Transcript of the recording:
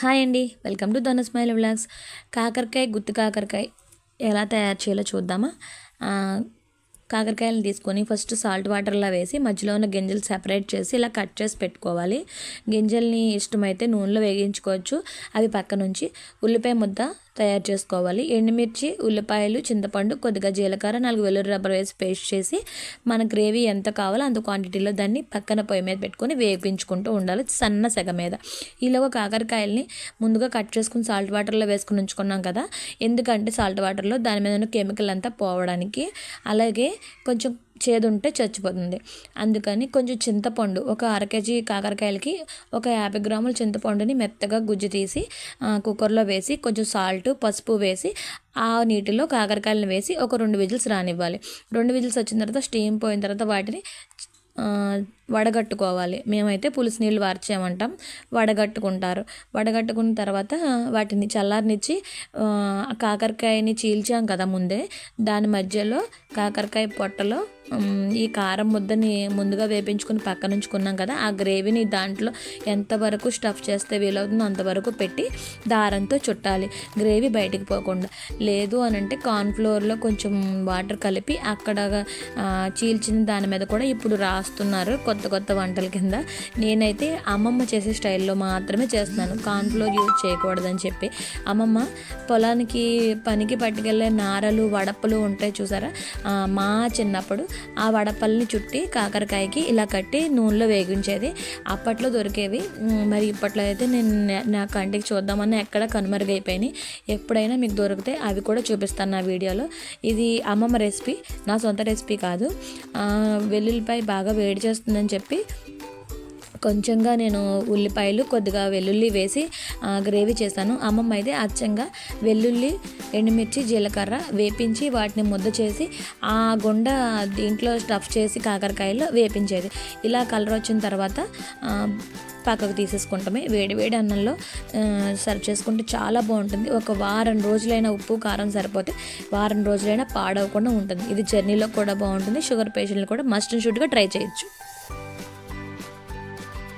Hi అండి. Welcome to Dhana smile vlogs. కాకరకాయ గుత్తి కాకరకాయ ఎలా తయారు చేయాలో చూద్దామా? కాకరకాయలను తీసుకొని ఫస్ట్ సాల్ట్ వాటర్లో వేసి మధ్యలో ఉన్న గింజలు సెపరేట్ చేసి ఇలా కట్ చేసి పెట్టుకోవాలి. గింజల్ని ఇష్టమైతే నూనెలో వేగించుకోవచ్చు. అవి పక్క నుంచి ఉల్లిపాయ ముద్ద తయారు చేసుకోవాలి. ఎండుమిర్చి ఉల్లిపాయలు చింతపండు కొద్దిగా జీలకర్ర నాలుగు వెల్లుల్లి రబ్బర్ వేసి పేస్ట్ చేసి మన గ్రేవీ ఎంత కావాలో అంత క్వాంటిటీలో దాన్ని పక్కన పొయ్యి మీద పెట్టుకొని వేపించుకుంటూ ఉండాలి సన్న సెగ మీద. ఈలోగా కాకరకాయల్ని ముందుగా కట్ చేసుకుని సాల్ట్ వాటర్లో వేసుకుని ఉంచుకున్నాం కదా. ఎందుకంటే సాల్ట్ వాటర్లో దాని మీద ఉన్న కెమికల్ అంతా పోవడానికి. అలాగే కొంచెం చేదుంటే చచ్చిపోతుంది. అందుకని కొంచెం చింతపండు ఒక అర కేజీ కాకరకాయలకి ఒక యాభై గ్రాముల చింతపండుని మెత్తగా గుజ్జు తీసి కుక్కర్లో వేసి కొంచెం సాల్ట్ పసుపు వేసి ఆ నీటిలో కాకరకాయలను వేసి ఒక రెండు విజిల్స్ రానివ్వాలి. రెండు విజిల్స్ వచ్చిన తర్వాత స్టీమ్ పోయిన తర్వాత వాటిని వడగట్టుకోవాలి. మేమైతే పులుసు నీళ్ళు వార్చేయమంటాం వడగట్టుకుంటారు. వడగట్టుకున్న తర్వాత వాటిని చల్లారనిచ్చి కాకరకాయని చీల్చాం కదా ముందే దాని మధ్యలో కాకరకాయ పొట్టలో ఈ కారం ముద్దని ముందుగా వేపించుకుని పక్కన ఉంచుకున్నాం కదా ఆ గ్రేవీని దాంట్లో ఎంతవరకు స్టఫ్ చేస్తే వీలవుతుందో అంతవరకు పెట్టి దారంతో చుట్టాలి. గ్రేవీ బయటికి పోకుండా. లేదు అని అంటే కార్న్ఫ్లోర్లో కొంచెం వాటర్ కలిపి అక్కడ చీల్చిన దాని మీద కూడా ఇప్పుడు రాస్తున్నారు కొత్త కొత్త వంటల కింద. నేనైతే అమ్మమ్మ చేసే స్టైల్లో మాత్రమే చేస్తున్నాను. కార్న్ఫ్లోర్ యూజ్ చేయకూడదని చెప్పి. అమ్మమ్మ పొలానికి పనికి పట్టుకెళ్ళే నారలు వడపలు ఉంటాయి చూసారా? మా చిన్నప్పుడు ఆ వడపల్లిని చుట్టి కాకరకాయకి ఇలా కట్టి నూనెలో వేగించేది. అప్పట్లో దొరికేవి. మరి ఇప్పట్లో అయితే నేను నా- కంటికి చూద్దామని ఎక్కడ కనుమరుగైపోయినాయి. ఎప్పుడైనా మీకు దొరికితే అవి కూడా చూపిస్తాను నా వీడియోలో. ఇది అమ్మమ్మ రెసిపీ. నా సొంత రెసిపీ కాదు. వెల్లుల్లిపాయ బాగా వేడి చేస్తుందని చెప్పి కొంచెంగా నేను ఉల్లిపాయలు కొద్దిగా వెల్లుల్లి వేసి గ్రేవీ చేశాను అమ్మమ్మ అయితే అచ్చంగా వెల్లుల్లి ఎండుమిర్చి జీలకర్ర వేపించి వాటిని ముద్ద చేసి ఆ గుండ దీంట్లో స్టఫ్ చేసి కాకరకాయలో వేపించేది. ఇలా కలర్ వచ్చిన తర్వాత పక్కకు తీసేసుకుంటామే. వేడి వేడి అన్నంలో సర్వ్ చేసుకుంటే చాలా బాగుంటుంది. ఒక వారం రోజులైనా ఉప్పు కారం సరిపోతే వారం రోజులైనా పాడవకుండా ఉంటుంది. ఇది జర్నీలో కూడా బాగుంటుంది. షుగర్ పేషెంట్లు కూడా మస్ట్ షూట్గా షుడ్గా ట్రై చేయొచ్చు.